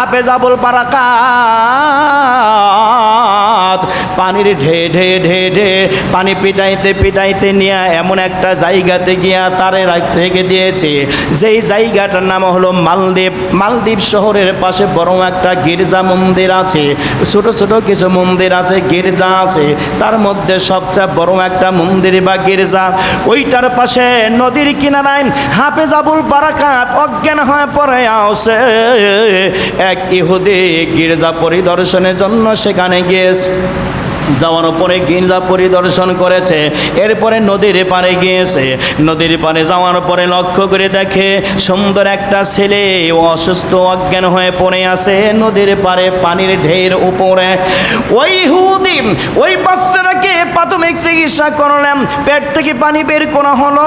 হাফেজ আবুল বারাকাত। পানির ঢে ঢে ঢে ঢে, পানি পিটাইতে পিটাইতে নিয়ে এমন একটা জায়গাতে গিয়া তারে রাখ- দিয়েছে। যেই জায়গাটার নাম হলো মালদ্বীপ। মালদ্বীপ শহরের পাশে বড় একটা গির্জা মন্দির আছে। ছোট ছোট কিছু মন্দির আছে, গির্জা আছে। তার মধ্যে সবচেয়ে বড় একটা মন্দির বা গির্জা। ওইটার পাশে নদীর কিনারায় হাফেজ আবুল বারাকাত অজ্ঞান হয়ে পড়ে আসে এক ইহুদি গির্জা পরিদর্শনের জন্য সেখানে গিয়েছে। যাওয়ার পরে গির্জা পরিদর্শন করেছে। এরপরে নদীর পারে গিয়েছে। নদীর পাড়ে যাওয়ার পরে লক্ষ্য করে দেখে সুন্দর একটা ছেলে অসুস্থ অজ্ঞান হয়ে পড়ে আছে। নদীর পাড়ে পানির ঢের উপরে। ওই হুদি, ওই বাচ্চাটাকে প্রাথমিক চিকিৎসা করলাম। পেট থেকে পানি বের করা হলো।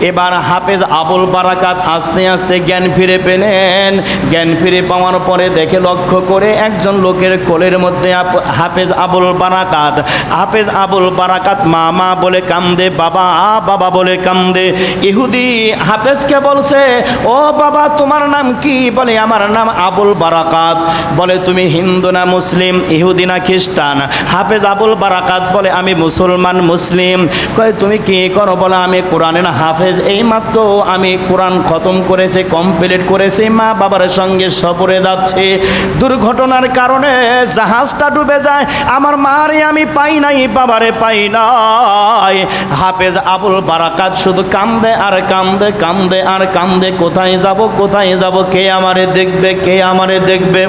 এবার হাফেজ আবুল বারাকাত আস্তে আস্তে জ্ঞান ফিরে পেলেন। জ্ঞান ফিরে পাওয়ার পরে দেখে লক্ষ্য করে একজন লোকের কোলের মধ্যে হাফেজ আবুল বারাকাত। হাফেজ আবুল বারাকাত মা মা বলে কান্দে, বাবা আ, বাবা বলে কান্দে। ইহুদি হাফেজকে বলছে, ও বাবা, তোমার নাম কি? বলে, আমার নাম আবুল বারাকাত। বলে, তুমি হিন্দু না মুসলিম? ইহুদি না খ্রিস্টান? হাফেজ আবুল বারাকাত বলে, আমি মুসলমান, মুসলিম। কয়, তুমি কি করো? বলে, আমি কোরআনের হাফেজ। এই মাত্র আমি কোরআন খতম করেছে, কমপ্লিট করেছি। মা বাবার সঙ্গে সফরে যাচ্ছে। দুর্ঘটনার কারণে জাহাজটা ডুবে যায়। আমার মারে আমি পাই নাই, বাবারে পাই নাই। হাফেজ আবুল বারাকাত শুধু কান্দে আর কান্দে কান্দে আর কান্দে, কোথায় যাব কোথায় যাব, কে আমারে দেখবে, কে আমারে দেখবে?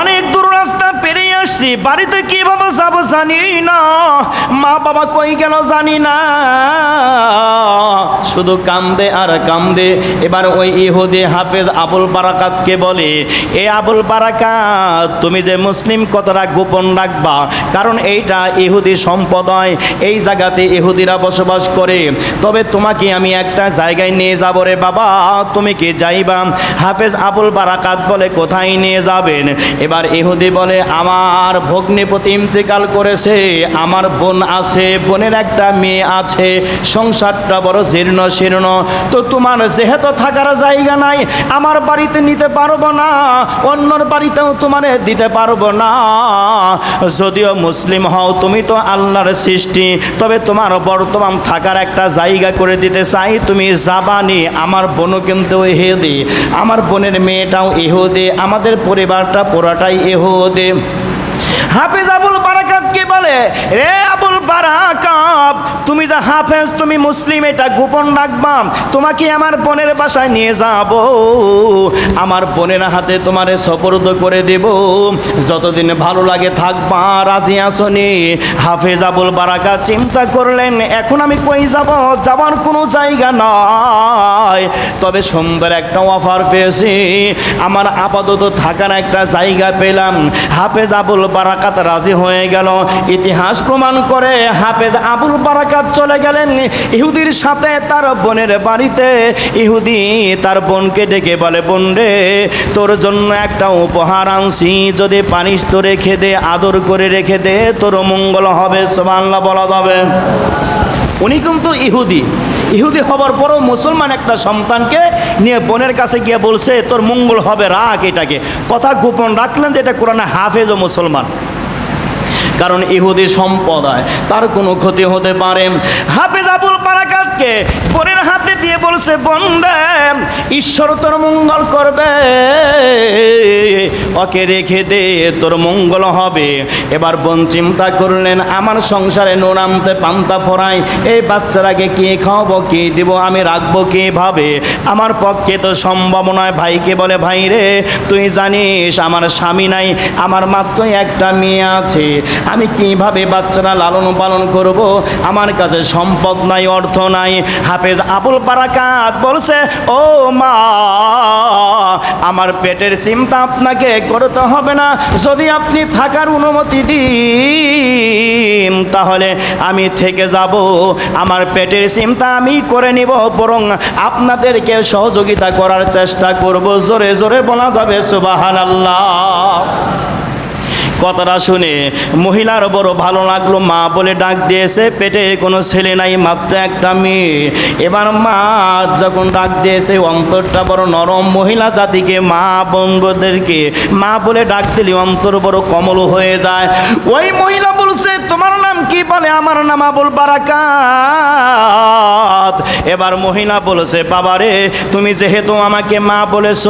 অনেক দূর রাস্তা আসছি, বাড়িতে কীভাবে যাব জানি না। মা বাবা কই গেল জানি না। শুধু কান্দে আর কান্দে, এবার ওই ইহুদি হাফেজ আবুল বারাকাতকে বলে, এ আবুল বারাকাত, তুমি যে মুসলিম কতটা গোপন রাখবা? কারণ এইটা ইহুদি সম্প্রদায়, এই জায়গাতে ইহুদিরা বসবাস করে। তবে তোমাকে আমি একটা জায়গায় নিয়ে যাব রে বাবা, তুমি কি যাইবা? হাফেজ আবুল বারাকাত বলে, কোথায় নিয়ে যাবেন? এবার ইহুদি বলে, আমার ভগ্নিপতি ইন্তেকাল করেছে, আমার বোন আছে, বোনের একটা মেয়ে আছে, সংসারটা বড় জীর্ণ শীর্ণ। তো তোমার যেহেতু থাকার জায়গা নাই, আমার বাড়িতে নিতে পারব না, অন্যর বাড়িতেও তোমারে দিতে পারব না। যদিও মুসলিম হও, তুমি তো আল্লাহর সৃষ্টি, তবে তোমার বর্তমান থাকার একটা জায়গা করে দিতে চাই, তুমি যাবানি, আমার বোনও কিন্তু ইহুদি, আমার বোনের মেয়েটাও ইহুদি, আমাদের পরিবারটা পুরাটাই ইহুদি। হাফিজ আবুল বারাকাত কি বলে রে বারাকাত তুমি যা হাফেজ, তুমি মুসলিম, এটা গোপন রাখবা। তোমাকে আমার বোনের বাসায় নিয়ে যাব। আমার বোনের হাতে তোমারে সপর্দ করে দেব। যতদিন ভালো লাগে থাকবা, রাজি আসনি। হাফেজ আবুল বারাকাত চিন্তা করলেন, এখন আমি কই যাব? যাবার কোনো জায়গা নাই। তবে সুন্দর একটা অফার পেয়েছি। আমার আপাতত থাকার একটা জায়গা পেলাম। হাফেজ আবুল বারাকাত রাজি হয়ে গেল। ইতিহাস প্রমাণ করে হাফেজ আবুল বারাকাত চলে গেলেন ইহুদির সাথে তার বোনের বাড়িতে। ইহুদি তার বোনকে ডেকে বলে, বোন রে, তোর জন্য একটা উপহার আনছি। যদি পানিস তো রেখে দে, আদর করে রেখে দে, তোর মঙ্গল হবে। সোমাল্লা বলা যাবে। উনি কিন্তু ইহুদি। ইহুদি হবার পরও মুসলমান একটা সন্তানকে নিয়ে বোনের কাছে গিয়ে বলছে, তোর মঙ্গল হবে, রাখ এটাকে। কথা গোপন রাখলেন যে এটা কোরআনে হাফেজ ও মুসলমান। কারণ ইহুদি সম্প্রদায় তার কোনো ক্ষতি হতে পারে। হাফেজ আবুল পারাকাতকে বোনের হাতে বলছে বন্ধে ঈশ্বর তোর মঙ্গল করবে। ওকে রেখে দে, তোর মঙ্গল হবে। এবার বোন চিন্তা করলেন, আমার সংসারে নুন আনতে, পান্তা ফরাই এই বাচ্চারাকে কি খাওয়াবো, কি দিব, আমি রাখব কীভাবে? আমার পক্ষে তো সম্ভব নয়। ভাইকে বলে, ভাই রে, তুই জানিস, আমার স্বামী নাই, আমার মাত্র একটা মেয়ে আছে। আমি কীভাবে বাচ্চারা লালন পালন করব? আমার কাছে সম্পদ নাই, অর্থ নাই। হাফেজ আবুল বারাকাত বলছে, ও মা, আমার পেটের চিন্তা আপনাকে করতে হবে না। যদি আপনি থাকার অনুমতি দিন, তাহলে আমি থেকে যাব। আমার পেটের চিন্তা আমি করে নিব, বরং আপনাদেরকে সহযোগিতা করার চেষ্টা করব। জোরে জোরে বলা যাবে সুবাহান আল্লাহ কথাটা শুনে মহিলার বড় ভালো লাগল। মা বলে, ডাক দিয়েছে, পেটে কোনো ছেলে নাই, মাত্র একটা মেয়ে। এবার মা যখন ডাক দিয়েছে, অন্তরটা বড় নরম। মহিলা জাতিকে, মা বন্ধুদেরকে মা বলে ডাক দিলে অন্তর বড় কমল হয়ে যায়। ওই মহিলা বলছে, তোমার নাম কি? বলে, আমার নাম আবুল বারাকাত এবার মহিলা বলেছে, বাবারে, তুমি যেহেতু আমাকে মা বলেছ,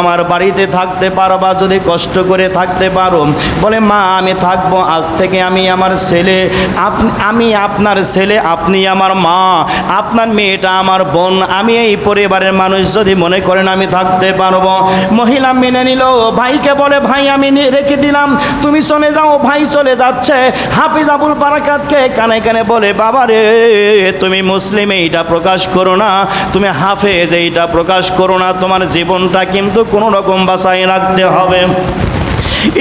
আমার বাড়িতে থাকতে পারবা, যদি কষ্ট করে থাকতে পারো। বলে, মা, আমি থাকব, আজ থেকে আমি আমার ছেলে আমি আপনার ছেলে, আপনি আমার মা, আপনার মেয়েটা আমার বোন, আমি এই পরিবারের মানুষ, যদি মনে করেন আমি থাকতে পারব। মহিলা মেনে নিল, ভাইকে বলে, ভাই, আমি রেখে দিলাম, তুমি চলে যাও, ভাই চলে যাচ্ছে। হাফিজ আবুল বারাকাতকে কানে কানে বলে বাবা রে তুমি মুসলিম, এইটা প্রকাশ করো না, তুমি হাফেজ, এইটা প্রকাশ করো না, তোমার জীবনটা কিন্তু কোনো রকম বাসায় রাখতে হবে।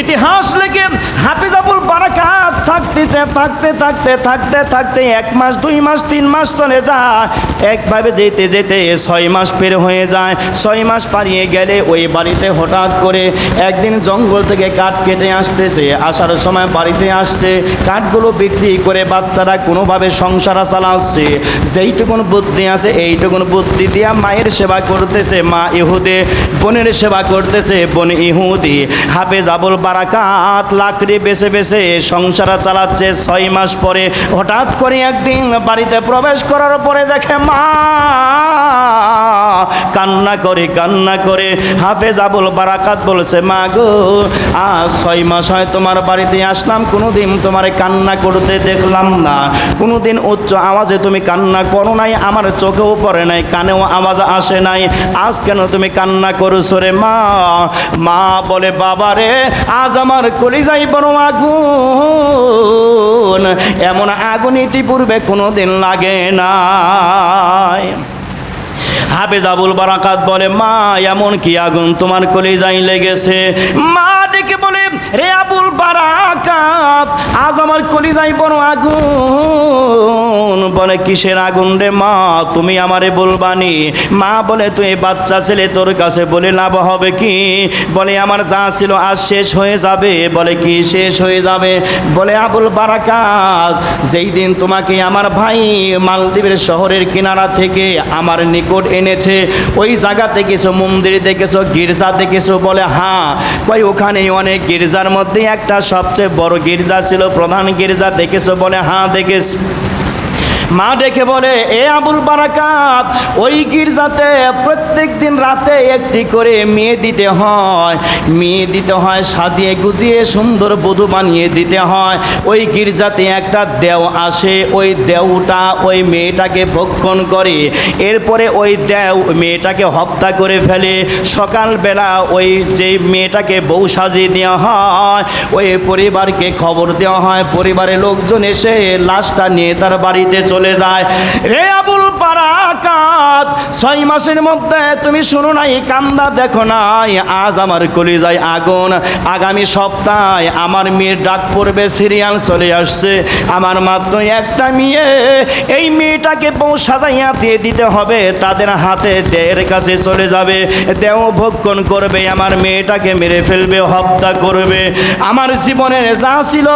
ইতিহাস লেগে হাফিজাবুল বারাকাত থাকতেছে, থাকতে থাকতে থাকতে থাকতে এক মাস, দুই মাস, তিন মাস চলে যায়। একভাবে যেতে যেতে ছয় মাস পের হয়ে যায়। ছয় মাস পারিয়ে গেলে ওই বাড়িতে হঠাৎ করে একদিন জঙ্গল থেকে কাঠ কেটে আসতেছে। আসার সময় বাড়িতে আসছে, কাঠগুলো বিক্রি করে বাচ্চারা কোনোভাবে সংসার চালাচ্ছে। যেইটুকুন বুদ্ধি আছে, এইটুকুন বুদ্ধি দিয়া মায়ের সেবা করতেছে মা ইহুদে, বোনের সেবা করতেছে বোন ইহুদি। হাফেজ আবুল বারাকাত লাকড়ি বেছে বেছে সংসার চালাচ্ছে ছয় মাস পরে। হঠাৎ করে একদিন বাড়িতে প্রবেশ করার পরে দেখে মা কান্না করে কান্না করে। হাফেজ আবুল বারাকাত বলেছে, মা গো, আজ ছয় মাস হয় তোমার বাড়িতে আসলাম, কোনোদিন তোমার কান্না করতে দেখলাম না। কোনোদিন উচ্চ আওয়াজে তুমি কান্না করো নাই, আমার চোখেও পড়ে নাই, কানেও আওয়াজ আসে নাই। আজ কেন তুমি কান্না করছ রে মা? মা বলে, বাবা রে, আজ আমার কলিজাই বড় আগুন। এমন আগুন ইতিপূর্বে কোনোদিন লাগে নাই। হাফেজ আবুল বারাকাত বলে মা এমন কি আগুন? তোমার কলিজাই লেগেছে। মা ডেকে বলে, রে আবুল বারাকাত, আজ আমার কলিজাই বড় আগুন। বলে, কিসের আগুন রে মা? তুমি আমারে বলবানি। মা বলে, তুই বাচ্চা ছেলে তোর কাছে বলে লাভ হবে কি? বলে, আমার যা ছিল আজ শেষ হয়ে যাবে। বলে, কি শেষ হয়ে যাবে? বলে, আবুল বারাকাত, যেই দিন তোমাকে আমার ভাই মালদ্বীপের শহরের কিনারা থেকে আমার নিকট এনেছে, ওই জায়গা দেখেছ মন্দির দেখেছ, গির্জা দেখেছ? বলে হ্যাঁ। ওখানে অনেক গির্জার মধ্যে একটা সবচেয়ে বড় গির্জা ছিল প্রধান গির্জা দেখেছ বলে? হ্যাঁ দেখেছি। মা ডেকে বলে, এ আবুল বারাকাত, ওই গির্জাতে প্রত্যেক দিন রাতে একটি করে মেয়ে দিতে হয়। মেয়ে দিতে হয়, সাজিয়ে গুজিয়ে সুন্দর বধূ বানিয়ে দিতে হয়। ওই গির্জাতে একটা দেও আসে, ওই দেওটা ওই মেয়েটাকে ভক্ষণ করে। এরপরে ওই দেও মেয়েটাকে হত্যা করে ফেলে। সকালবেলা ওই যে মেয়েটাকে বউ সাজিয়ে দেওয়া হয়, ওই পরিবারকে খবর দেওয়া হয়। পরিবারের লোকজন এসে লাশটা নিয়ে তার বাড়িতে চলে যায়। রে আবুল পারাকাত ছয় মাসের মধ্যে তুমি শুনো নাই, কান্দা দেখো নাই, আজ আমার কলিজায় আগুন। আগামী সপ্তাহে আমার মেয়ের ডাক পড়বে, সিরিয়াল চলে আসছে। আমার মাত্র একটা মেয়ে, এই মেয়েটাকে বউ সাজাইয়া দিয়ে দিতে হবে, তাদের হাতে দেয়ের কাছে চলে যাবে। দেও ভক্ষণ করবে, আমার মেয়েটাকে মেরে ফেলবে, হত্যা করবে। আমার জীবনের যা ছিল,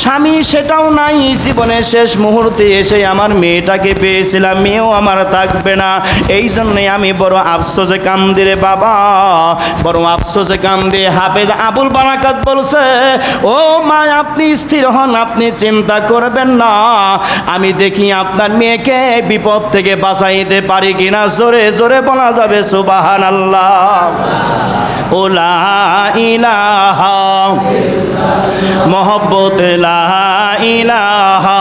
স্বামী সেটাও নাই। জীবনের শেষ মুহূর্তে এসে আমার মেয়েটাকে পেয়েছিলাম। মেয়েও আমার থাকবে না। এই জন্যই আমি বড় আফসোসে কান্দি রে বাবা। বড় আফসোসে কান্দি হাফেজ আবুল বারাকাত বলছে, ও মা, আপনি স্থির হন, আপনি চিন্তা করবেন না। আমি দেখি আপনার মেয়েকে বিপদ থেকে বাঁচাইতে পারি কিনা। জোরে জোরে বলা যাবে সুবাহান আল্লাহ ওলা ইলাহা মোহব্বত লা ইলাহা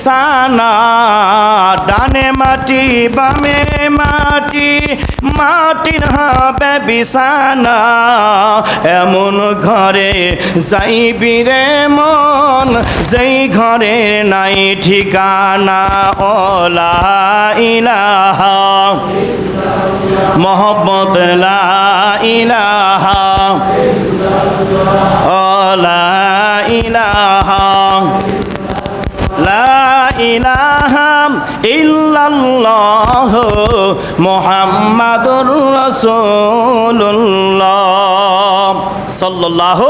বিছানা ডানে মাটি, বামে মাটি মাটিন হবে বিছানা। এমন ঘরে যাইবি রে মন, যেই ঘরে নাই ঠিকানা ওলা ইলাহা। মোহব্বত লা ইলাহা। ওলা ইলাহা। ইলাহা ইল্লাল্লাহ মুহাম্মাদুর রাসূলুল্লাহ। সাল্লাল্লাহু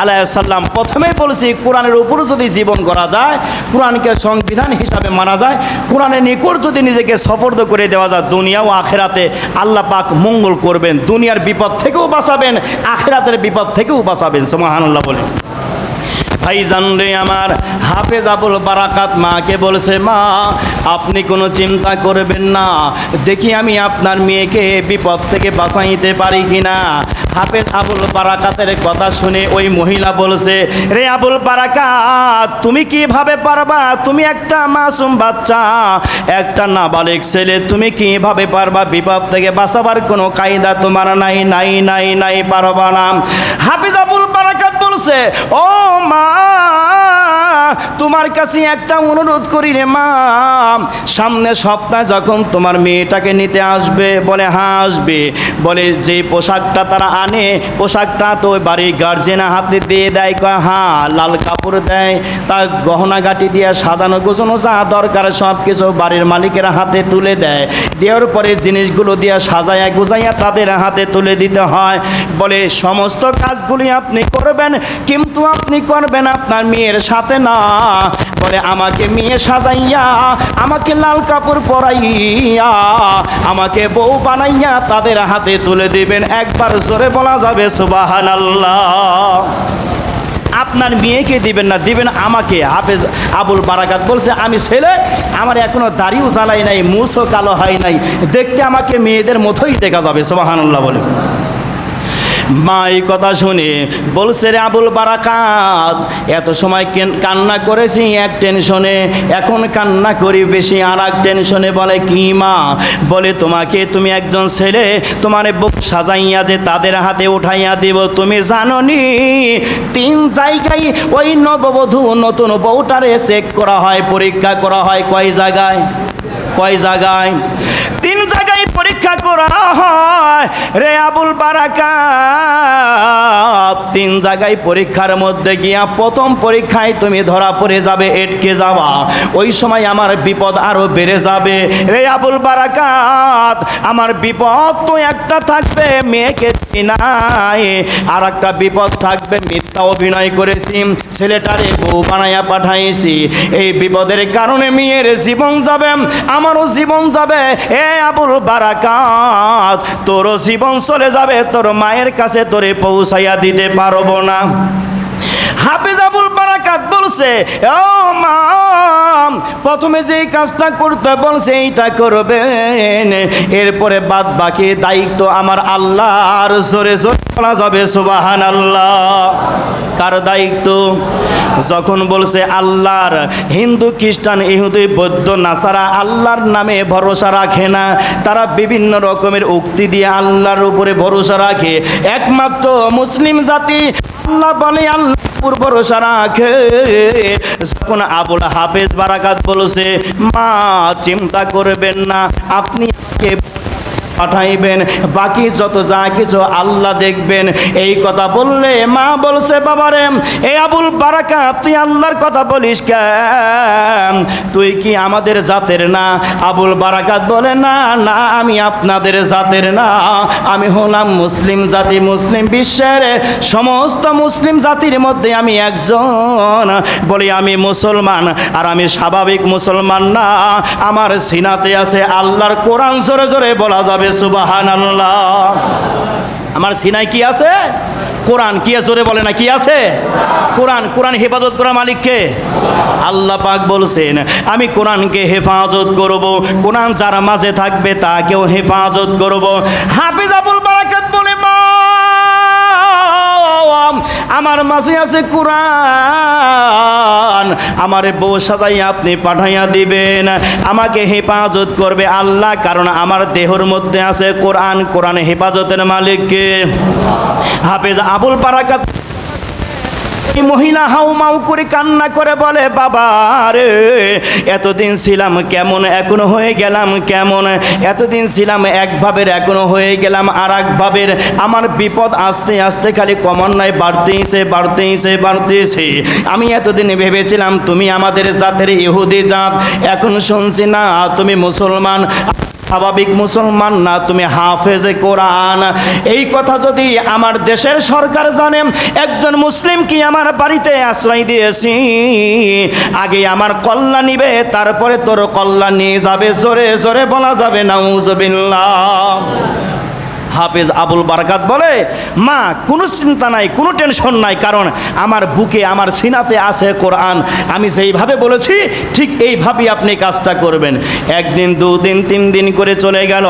আলাইহি সাল্লাম প্রথমেই বলেছি, কোরআনের উপর যদি জীবন করা যায়, কোরআনকে সংবিধান হিসাবে মানা যায়, কোরআনের নিকট যদি নিজেকে সফর্দ করে দেওয়া যায়, দুনিয়া ও আখেরাতে আল্লাহ পাক মঙ্গল করবেন, দুনিয়ার বিপদ থেকেও বাঁচাবেন, আখেরাতের বিপদ থেকেও বাঁচাবেন। সুবহানাল্লাহ বলেন। ভাইজান রে আমার, হাফেজ আবুল বারাকাত মাকে বলছে, মা, আপনি কোনো চিন্তা করবেন না। দেখি আমি আপনার মেয়েকে বিপদ থেকে বাঁচাইতে পারি কিনা। হাফেজ আবুল বারাকাতের কথা শুনে ওই মহিলা বলছে, রে আবুল বারাকাত, তুমি কীভাবে পারবা? তুমি একটা মাসুম বাচ্চা, একটা নাবালিক ছেলে, তুমি কীভাবে পারবা? বিপদ থেকে বাঁচাবার কোনো কায়দা তোমার নাই নাই নাই নাই, পারবা না। হাফিজ আবুল বারাকাত বলছে, ও মা তোমার কাছে একটা অনুরোধ করি রে মা। সামনে সপ্তাহে যখন তোমার মেয়েটাকে নিতে আসবে, বলে হ্যাঁ আসবে। বলে, যে পোশাকটা তারা আনে, পোশাকটা তো বাড়ির গার্জেনা হাতে দিয়ে দেয়। কয় হ্যাঁ লাল কাপড় দেয় তার গহনা গাটি দিয়ে সাজানো গোছানো যা দরকার সব কিছু বাড়ির মালিকের হাতে তুলে দেয়। দেওয়ার পরে জিনিসগুলো দিয়ে সাজাইয়া গুজাইয়া তাদের হাতে তুলে দিতে হয়। বলে, সমস্ত কাজগুলি আপনি করবেন, কিন্তু আপনি করবেন আপনার মেয়ের সাথে না। বলে, আমাকে মেয়ে সাজাইয়া, আমাকে লাল কাপড় পরাইয়া, আমাকে বউ বানাইয়া তাদের হাতে তুলে দিবেন। একবার জোরে বলা যাবে সুবাহান আল্লাহ আপনার মেয়েকে দিবেন না, দিবেন আমাকে। হাফেজ আবুল বারাকাত বলছে, আমি ছেলে, আমার এখনও দাড়িও জ্বালাই নাই, মুছও কালো হয় নাই। দেখতে আমাকে মেয়েদের মতোই দেখা যাবে। সোবাহানুল্লাহ বলে। মা এই কথা শুনে বলছে, রে আবুল বারাকাত, এত সময় কেন- কান্না করেছি এক টেনশনে? এখন কান্না করি বেশি আর এক টেনশনে বলে, কি মা? বলে, তোমাকে তুমি একজন ছেলে, তোমার বুক সাজাইয়া যে তাদের হাতে উঠাইয়া দিব, তুমি জানো নি তিন জায়গায় ওই নববধূ নতুন বউটারে চেক করা হয়, পরীক্ষা করা হয়, কয় জায়গায়? কয় জায়গায়? করা হয় রে আবুল বারাকাত তিন জায়গায় পরীক্ষার মধ্যে গিয়া প্রথম পরীক্ষায় তুমি ধরা পড়ে যাবে, এটকে যাওয়া। ওই সময় আমার বিপদ আরও বেড়ে যাবে। রে আবুল বারাকাত, আমার বিপদ তো একটা থাকবে, মেয়েকে নাই। আর একটা বিপদ থাকবে, মিথ্যা অভিনয় করেছি, ছেলেটারে বউ বানাইয়া পাঠাইছি। এই বিপদের কারণে মেয়ের জীবন যাবে, আমারও জীবন যাবে। এ আবুল বারাকাত, তোরও জীবন চলে যাবে, তোর মায়ের কাছে তোরে পৌঁছাইয়া দিতে পারব না। হাফেজ আবুল বারাকাত বলছে, ও মা প্রথমে যে কাজটা করতে বলছে এইটা করবেন। এরপরে বাদ বাকি দায়িত্ব আমার আল্লাহর জোরে জোরে বলা যাবে সুবাহান আল্লাহ কার দায়িত্ব? যখন বলছে আল্লাহর, হিন্দু, খ্রিস্টান, ইহুদি, বৌদ্ধ, নাসারা, আল্লাহর নামে ভরসা রাখে না। তারা বিভিন্ন রকমের উক্তি দিয়ে আল্লাহর উপরে ভরসা রাখে। একমাত্র মুসলিম জাতি, আল্লাহ বলে আল্লাহ ভরসা যখন আবুল হাফেজ বারাকাত বলছে মা চিন্তা করবেন না আপনি পাঠাইবেন। বাকি যত যা কিছু আল্লাহ দেখবেন। এই কথা বললে মা বলছে, বাবারে এই আবুল বারাকা, তুই আল্লাহর কথা বলিস কেন? তুই কি আমাদের জাতের না? আবুল বারাকাত বলে, না না, আমি আপনাদের জাতের না। আমি হলাম মুসলিম জাতি, মুসলিম বিশ্বের সমস্ত মুসলিম জাতির মধ্যে আমি একজন। বলি, আমি মুসলমান, আর আমি স্বাভাবিক মুসলমান না। আমার সিনাতে আছে আল্লাহর কোরআন, জোরে জোরে বলা যাবে সুবাহান আল্লাহ আমার সিনাই কি আছে? কোরআন কি জোরে বলে না, কি আছে? কোরআন কোরআন হেফাজত করা মালিককে আল্লাহ পাক বলছেন, আমি কোরআনকে হেফাজত করব। কোরআন যার মাঝে থাকবে, তাকেও হেফাজত করব। হাফিজ আবুল বারাকাত বলে মা আমার মাঝে আছে কোরআন। আমার বউ সাজাই আপনি পাঠাইয়া দিবেন। আমাকে হেফাজত করবে আল্লাহ, কারণ আমার দেহর মধ্যে আছে কোরআন। কোরআন হেফাজতের মালিককে হাফেজ আবুল বারাকাত এই মহিলা হাউ মাউ করে কান্না করে বলে, বাবা রে, এতদিন ছিলাম কেমন, এখনও হয়ে গেলাম কেমন? এতদিন ছিলাম এক ভাবের, এখনও হয়ে গেলাম আর এক ভাবের। আমার বিপদ আস্তে আস্তে খালি কমন নাই বাড়তেইছে বাড়তেইছে বাড়তেইছে। আমি এতদিন ভেবেছিলাম, তুমি আমাদের জাতের ইহুদি জাত। এখন শুনছি না, তুমি মুসলমান। স্বাভাবিক মুসলমান না, তুমি হাফেজে কোরআন। এই কথা যদি আমার দেশের সরকার জানে, একজন মুসলিম কি আমার বাড়িতে আশ্রয় দিয়েছি? আগে আমার কল্যাণ নিবে, তারপরে তোর কল্যাণ নিয়ে যাবে, জোরে জোরে বলা যাবে, নাউজবিল্লাহ। হাফেজ আবুল বারাকাত বলে, মা, কোনো চিন্তা নাই, কোনো টেনশন নাই, কারণ আমার বুকে, আমার সিনাতে আছে কোরআন। আমি যেইভাবে বলেছি, ঠিক এইভাবেই আপনি কাজটা করবেন। একদিন, দুদিন, তিন দিন করে চলে গেল।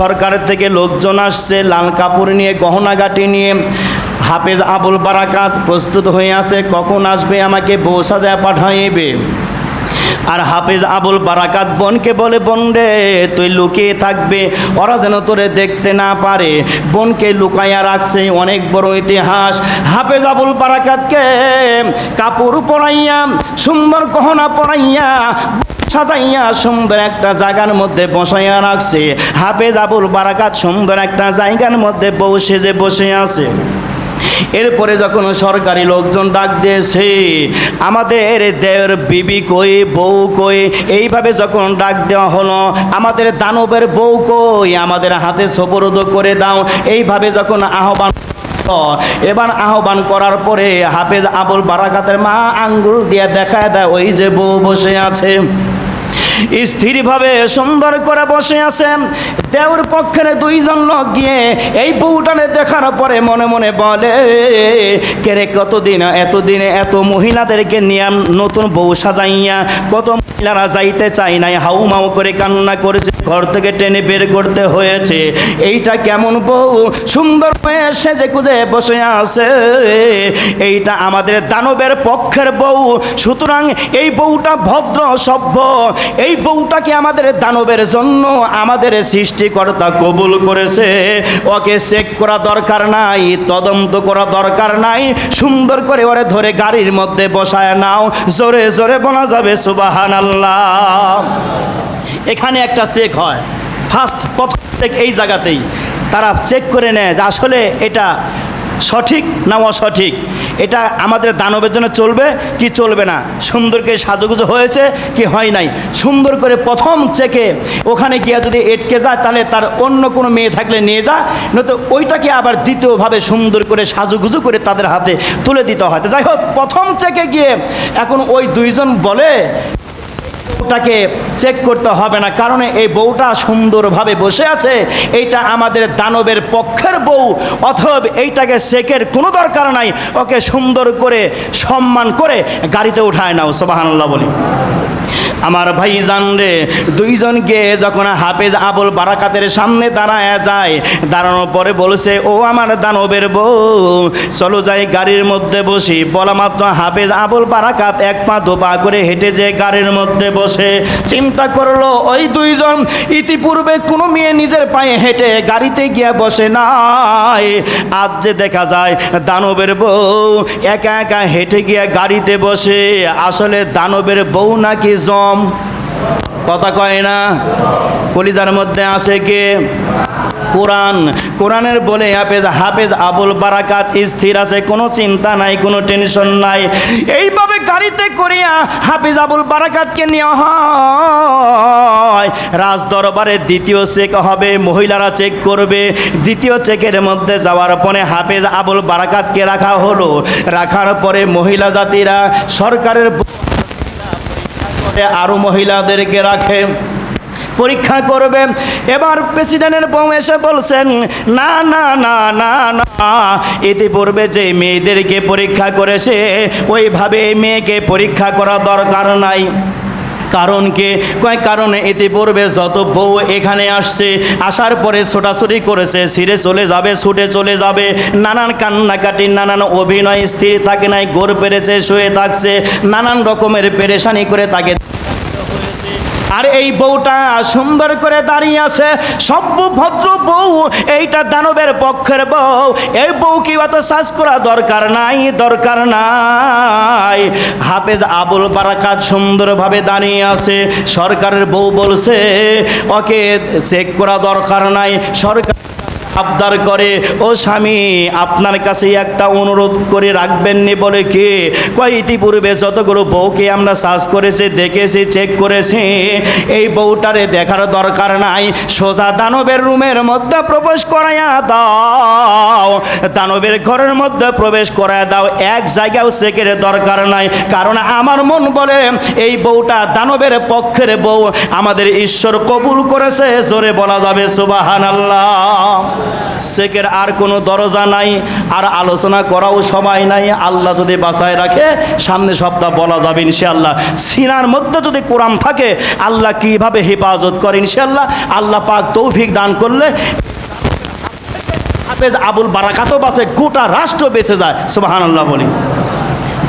সরকারের থেকে লোকজন আসছে, লাল কাপড় নিয়ে গহনাগাটি নিয়ে। হাফেজ আবুল বারাকাত প্রস্তুত হয়ে আছে, কখন আসবে আমাকে বউ সাজায় পাঠাইবে? আর হাফেজ আবুল বারাকাত বোনকে বলে, বোন রে, তুই লুকিয়ে থাকবে। ওরা যেন তোরে দেখতে না পারে। বোনকে লুকাইয়া রাখছে অনেক বড় ইতিহাস। হাফেজ আবুল বারাকাতকে কাপড় পরাইয়া, সুন্দর গহনা পরাইয়া, সাজাইয়া সুন্দর একটা জায়গার মধ্যে বসাইয়া রাখছে। হাফেজ আবুল বারাকাত সুন্দর একটা জায়গার মধ্যে বউ সেজে বসে আছে। এরপরে যখন সরকারি লোকজন ডাক দিয়েছে, আমাদের দেয়ের বিবি কই, বউ কই? এইভাবে যখন ডাক দেওয়া হলো, আমাদের দানবের বউ কই? আমাদের হাতে সপরদ করে দাও। এইভাবে যখন আহ্বান এবার আহ্বান করার পরে হাফেজ আবুল বারাকাতের মা আঙ্গুল দিয়ে দেখায় দেয়, ওই যে বউ বসে আছে। স্থিরভাবে সুন্দর করে বসে আছেন। দেওর পক্ষে দুইজন লোক গিয়ে এই বউটানে দেখার পরে মনে মনে বলে কেরে কতদিন, এতদিনে এত মহিলাদেরকে নিয়ে নতুন বউ সাজাইয়া কত মহিলারা যাইতে চাই নাই হাউ মাউ করে কান্না করেছে, ঘর থেকে টেনে বের করতে হয়েছে। এইটা কেমন বউ? সুন্দর হয়ে সেজে কুজে বসে আছে। এইটা আমাদের দানবের পক্ষের বউ। সুতরাং এই বউটা ভদ্র, সভ্য। এই বউটাকে আমাদের দানবের জন্য আমাদের সৃষ্টিকর্তা কবুল করেছে। ওকে চেক করা দরকার নাই, তদন্ত করা দরকার নাই। সুন্দর করে ওরে ধরে গাড়ির মধ্যে বসায় নাও। জোরে জোরে বলা যাবে সুবাহান আল্লাহ এখানে একটা চেক হয়। ফার্স্ট প্রথম চেক এই জায়গাতেই। তারা চেক করে নেয় যে আসলে এটা সঠিক না অসঠিক? এটা আমাদের দানবের জন্য চলবে কি চলবে না? সুন্দর করে সাজুগুজু হয়েছে কি হয় নাই? সুন্দর করে প্রথম চেকে ওখানে গিয়ে যদি এটকে যায়, তাহলে তার অন্য কোনো মেয়ে থাকলে নিয়ে যা, নয়তো ওইটাকে আবার দ্বিতীয়ভাবে সুন্দর করে সাজুগুজু করে তাদের হাতে তুলে দিতে হয়। যাই হোক, প্রথম চেকে গিয়ে এখন ওই দুইজন বলে বউটাকে চেক করতে হবে না, কারণে এই বউটা সুন্দরভাবে বসে আছে, এইটা আমাদের দানবের পক্ষের বউ, অথব এইটাকে চেকের কোনো দরকার নাই, ওকে সুন্দর করে সম্মান করে গাড়িতে উঠায় নাও সোবাহান্লাহ বলি। আমার ভাই জান রে দুইজন গিয়ে যখন হাফেজ আবুল বারাকাতের সামনে দাঁড়ায় যায়, দাঁড়ানোর পরে বলছে, ও আমার দানবের বউ, চলো যাই গাড়ির মধ্যে বসি। বলা মাত্র হাফেজ আবুল বারাকাত এক পা দু পা করে হেঁটে যে গাড়ির মধ্যে বসে। চিন্তা করল, ওই দুইজন ইতিপূর্বে কোনো মেয়ে নিজের পায়ে হেঁটে গাড়িতে গিয়ে বসে নাই। আজ যে দেখা যায়, দানবের বউ একা একা হেঁটে গিয়ে গাড়িতে বসে। আসলে দানবের বউ নাকি জম। কথা কয় না। কলিজার মধ্যে আছে কে? কোরআন। কোরআনের বলে হাফেজ হাফেজ আবুল বারাকাত স্থির আছে, কোনো চিন্তা নাই, কোনো টেনশন নাই। এইভাবে গাড়িতে করিয়া হাফিজ আবুল বারাকাতকে নেওয়া হয়। রাজ দরবারে দ্বিতীয় চেক হবে, মহিলারা চেক করবে। দ্বিতীয় চেকের মধ্যে যাওয়ার পরে হাফেজ আবুল বারাকাতকে রাখা হলো। রাখার পরে মহিলা জাতিরা সরকারের আরও মহিলাদেরকে রাখে। পরীক্ষা করবে। এবার প্রেসিডেন্টের বউ এসে বলছেন, না না না না না। ইতিপূর্বে যে মেয়েদেরকে পরীক্ষা করেছে, ওইভাবে মেয়েকে পরীক্ষা করা দরকার নাই। কারণ কে কয় কারণে ইতিপূর্বে যত বউ এখানে আসছে, আসার পরে ছোটাছুটি করেছে, ছিঁড়ে চলে যাবে, ছুটে চলে যাবে, নানান কান্নাকাটি, নানান অভিনয়, স্থির থাকে নাই, গোর পেরেছে, শুয়ে থাকছে, নানান রকমের পেরেশানি করে তাকে আর এই বউটা সুন্দর করে দাঁড়িয়ে আছে। সভ্য ভদ্র বউ, এইটা দানবের পক্ষের বউ। এই বউ কি অত সাজ করা দরকার নাই দরকার নাই। হাফেজ আবুল বারাকাত সুন্দরভাবে দাঁড়িয়ে আছে। সরকারের বউ বলছে, ওকে চেক করা দরকার নাই, সরকার আবদার করে, ও স্বামী, আপনার কাছে একটা অনুরোধ করে রাখবেননি বলে কি? কয়, ইতিপূর্বে যতগুলো বউকে আমরা সার্চ করেছি, দেখেছি চেক করেছি, এই বউটারে দেখার দরকার নাই। সোজা দানবের রুমের মধ্যে প্রবেশ করাইয়া দাও। দানবের ঘরের মধ্যে প্রবেশ করাইয়া দাও। এক জায়গাও চেকের দরকার নাই। কারণ আমার মন বলে, এই বউটা দানবের পক্ষের বউ। আমাদের ঈশ্বর কবুল করেছে, জোরে বলা যাবে সুবাহান আল্লাহ শেখের আর কোনো দরজা নাই, আর আলোচনা করাও সময় নাই। আল্লাহ যদি বাঁচায় রাখে, সামনে সপ্তাহ বলা যাবে ইনশাআল্লাহ। সিনার মধ্যে যদি কোরআন থাকে, আল্লাহ কীভাবে হেফাজত করে ইনশাআল্লাহ? আল্লাহ পাক তৌফিক দান করলে আবুল বারাকাতও বাসে গোটা রাষ্ট্র বেঁচে যায়। সুবাহান আল্লাহ বলি।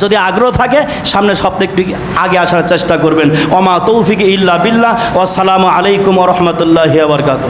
যদি আগ্রহ থাকে, সামনে সপ্তাহে একটু আগে আসার চেষ্টা করবেন। অমা তৌফিক ইল্লা বিল্লাহ। ওয়াসালামু আলাইকুম রহমতুল্লাহ বরকাত